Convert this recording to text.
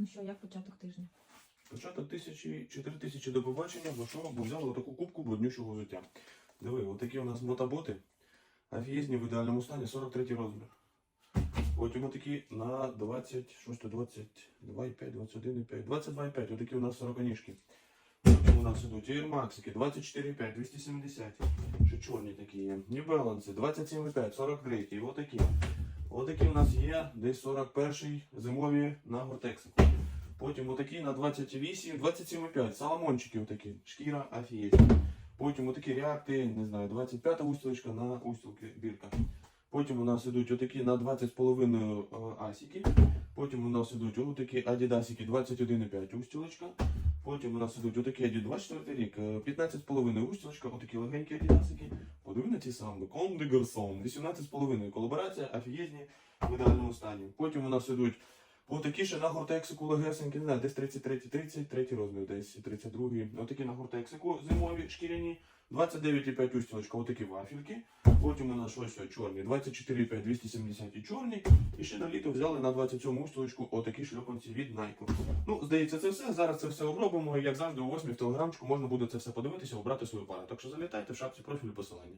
Ну що, як початок тижня? Початок тисячі, 4 тисячі до побачення, бо що, бо взяли отаку кубку бруднючого взуття. Диви, отакі у нас мотоботи, офігезні в ідеальному стані, 43 розмір. Потім отакі на 20, що ж то 22,5, 21,5, 22,5, отакі у нас 40 ніжки. Потім у нас ідуть Air Maxики, 24,5, 270, ще чорні такі є. New Balance, 27,5, 43, отакі. Отакі у нас є, десь 41-й зимові на Гортексику. Потім отакі на 28, 27,5, саламончики отакі, шкіра офігеть. Потім отакі реакти, не знаю, 25 устілочка на устілки бірка. Потім у нас ідуть отакі на 20,5 е, асіки. Потім у нас ідуть отакі адідасики 21,5 устілочка. Потім у нас ідуть отакі аді 24 рік, е, 15,5 устілочка, отакі легенькі адідасики. Подиви на ті самі, Comme de Garçon, 18,5 колаборація, офігезні в ідеальному стані. Потім у нас ідуть Отакі ще на гортексику легесенькі, не знаю, десь 33, 33 розмір, десь 32. Отакі на гортексику зимові шкіряні, 29,5 устілочка, отакі вафельки. Потім у нас ось чорні, 24,5, 270 і чорні. І ще на літо взяли на 27 устілочку отакі шльопанці від Nike. Ну, здається, це все. Зараз це все обробимо. Як завжди, у 8 в телеграмчику можна буде це все подивитися, обрати свою пару. Так що залітайте в шапці профілю посилання.